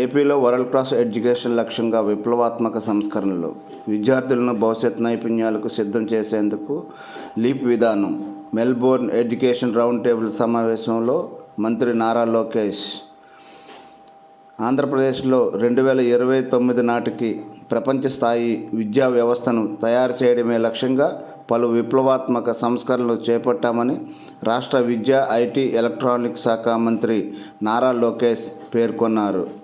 ఏపీలో world class education లక్ష్యంగా విప్లవాత్మక సంస్కరణలు. విద్యార్థులను భవిష్యత్ నైపుణ్యాలకు సిద్ధం చేసేందుకు లీప్ విధానం. మెల్బోర్న్ ఎడ్యుకేషన్ రౌండ్ టేబుల్ సమావేశంలో మంత్రి నారా లోకేష్. ఆంధ్రప్రదేశ్లో రెండు వేల ఇరవై తొమ్మిది నాటికి ప్రపంచ స్థాయి విద్యా వ్యవస్థను తయారు చేయడమే లక్ష్యంగా పలు విప్లవాత్మక సంస్కరణలు చేపట్టామని రాష్ట్ర విద్యా ఐటీ ఎలక్ట్రానిక్ శాఖ మంత్రి నారా లోకేష్ పేర్కొన్నారు.